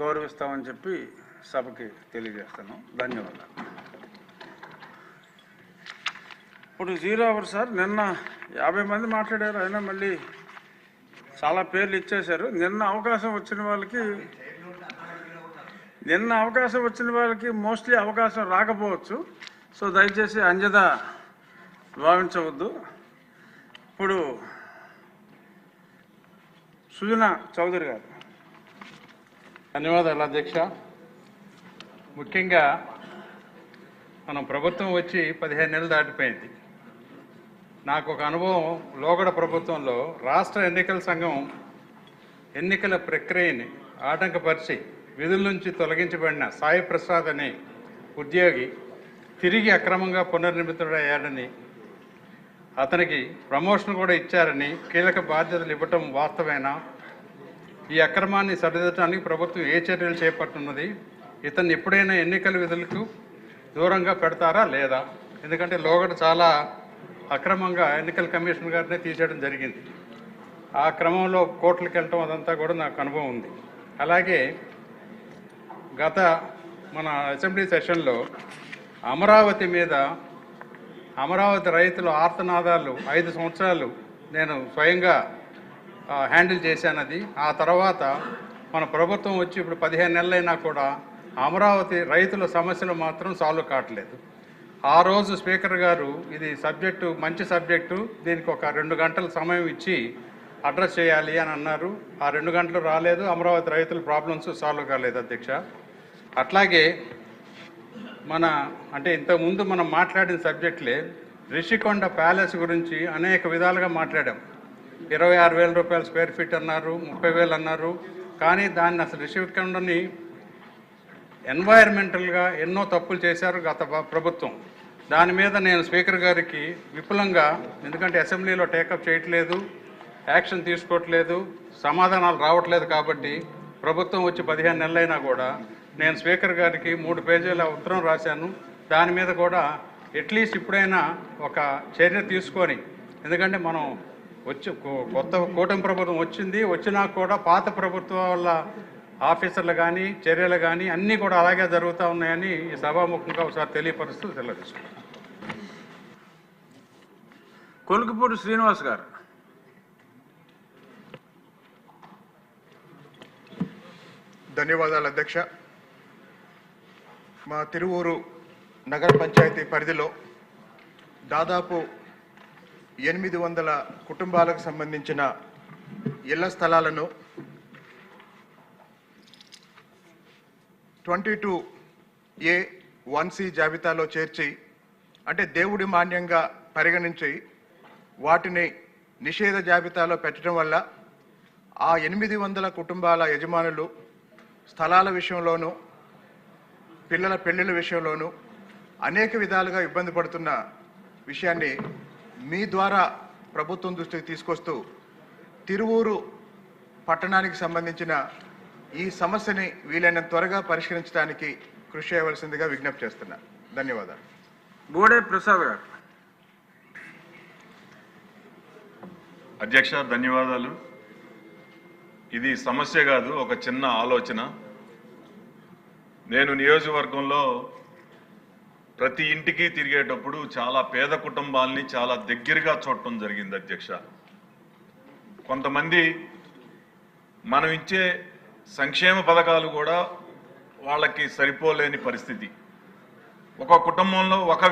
గౌరవిస్తామని చెప్పి సభకి తెలియజేస్తాను ధన్యవాదాలు. ఇప్పుడు జీరో అవర్ సార్ నిన్న యాభై మంది మాట్లాడారు అయినా మళ్ళీ చాలా పేర్లు ఇచ్చేశారు. నిన్న అవకాశం వచ్చిన వాళ్ళకి నిన్న అవకాశం వచ్చిన వాళ్ళకి మోస్ట్లీ అవకాశం రాకపోవచ్చు. సో దయచేసి అంజద భావించవద్దు. ఇప్పుడు సుజనా చౌదరి గారు. ధన్యవాదాలు అధ్యక్ష. ముఖ్యంగా మనం ప్రభుత్వం వచ్చి పదిహేను నెలలు దాటిపోయింది. నాకు ఒక అనుభవం లోగడ ప్రభుత్వంలో రాష్ట్ర ఎన్నికల సంఘం ఎన్నికల ప్రక్రియని ఆటంకపరిచి విధుల నుంచి తొలగించబడిన సాయి ప్రసాద్ అనే ఉద్యోగి తిరిగి అక్రమంగా పునర్నిర్మితుడయ్యాడని అతనికి ప్రమోషన్ కూడా ఇచ్చారని కీలక బాధ్యతలు ఇవ్వటం వాస్తవేనా? ఈ అక్రమాన్ని సరిదిద్దడానికి ప్రభుత్వం ఏ చర్యలు చేపట్టున్నది ఇతన్ని ఎప్పుడైనా ఎన్నికల విధులకు దూరంగా పెడతారా లేదా? ఎందుకంటే లోగడ చాలా అక్రమంగా ఎన్నికల కమిషన్ గారినే తీసేయడం జరిగింది. ఆ క్రమంలో కోర్టులకు వెళ్ళటం అదంతా కూడా నాకు అనుభవం ఉంది. అలాగే గత మన అసెంబ్లీ సెషన్లో అమరావతి మీద అమరావతి రైతుల ఆర్తనాదాలు ఐదు సంవత్సరాలు నేను స్వయంగా హ్యాండిల్ చేశాను అది ఆ తర్వాత మన ప్రభుత్వం వచ్చి ఇప్పుడు పదిహేను నెలలైనా కూడా అమరావతి రైతుల సమస్యలు మాత్రం సాల్వ్ కావట్లేదు. ఆ రోజు స్పీకర్ గారు ఇది సబ్జెక్టు మంచి సబ్జెక్టు దీనికి ఒక రెండు గంటల సమయం ఇచ్చి అడ్రస్ చేయాలి అని అన్నారు. ఆ రెండు గంటలు రాలేదు. అమరావతి రైతుల ప్రాబ్లమ్స్ సాల్వ్ కాలేదు అధ్యక్ష. అట్లాగే మన అంటే ఇంతకుముందు మనం మాట్లాడిన సబ్జెక్ట్లే రిషికొండ ప్యాలెస్ గురించి అనేక విధాలుగా మాట్లాడాం. ఇరవై ఆరు వేల రూపాయల స్క్వేర్ ఫీట్ అన్నారు ముప్పై వేలు అన్నారు. కానీ దాన్ని అసలు రిషికొండని ఎన్వైర్మెంటల్గా ఎన్నో తప్పులు చేశారు గత ప్రభుత్వం. దాని మీద నేను స్పీకర్ గారికి విపులంగా ఎందుకంటే అసెంబ్లీలో టేకప్ చేయట్లేదు యాక్షన్ తీసుకోవట్లేదు సమాధానాలు రావట్లేదు కాబట్టి ప్రభుత్వం వచ్చి పదిహేను నెలలైనా కూడా నేను స్పీకర్ గారికి మూడు పేజీల ఉత్తరం రాశాను. దాని మీద కూడా అట్లీస్ట్ ఇప్పుడైనా ఒక చర్య తీసుకొని ఎందుకంటే మనం వచ్చి. కొ- కొత్త కూటమి ప్రభుత్వం వచ్చింది. వచ్చినా కూడా పాత ప్రభుత్వం వల్ల ఆఫీసర్లు కానీ చర్యలు కానీ అన్నీ కూడా అలాగే జరుగుతూ ఉన్నాయని ఈ సభాముఖంగా ఒకసారి తెలియపరుస్తూ తెలియజేస్తున్నాను కొలుకుపూడి శ్రీనివాస్ గారు. ధన్యవాదాలు అధ్యక్ష. మా తిరువూరు నగర పంచాయతీ పరిధిలో దాదాపు ఎనిమిది వందల కుటుంబాలకు సంబంధించిన ఇళ్ళ స్థలాలను twenty two A one C జాబితాలో చేర్చి అంటే దేవుడి మాన్యంగా పరిగణించి వాటిని నిషేధ జాబితాలో పెట్టడం వల్ల ఆ ఎనిమిది వందల కుటుంబాల యజమానులు స్థలాల విషయంలోనూ పిల్లల పెళ్ళిళ్ళ విషయంలోనూ అనేక విధాలుగా ఇబ్బంది పడుతున్న విషయాన్ని మీ ద్వారా ప్రభుత్వం దృష్టికి తీసుకొస్తూ తిరువూరు పట్టణానికి సంబంధించిన ఈ సమస్యని వీలైనంత త్వరగా పరిష్కరించడానికి కృషి చేయవలసిందిగా విజ్ఞప్తి చేస్తున్నా. ధన్యవాదాలు. బోడే ప్రసాద్ గారు. అధ్యక్ష ధన్యవాదాలు. ఇది సమస్య కాదు ఒక చిన్న ఆలోచన. నేను నియోజకవర్గంలో ప్రతి ఇంటికి తిరిగేటప్పుడు చాలా పేద కుటుంబాలని చాలా దగ్గరగా చూడటం జరిగింది అధ్యక్ష. కొంతమంది మనం ఇచ్చే సంక్షేమ పథకాలు కూడా వాళ్ళకి సరిపోలేని పరిస్థితి. ఒక కుటుంబంలో ఒక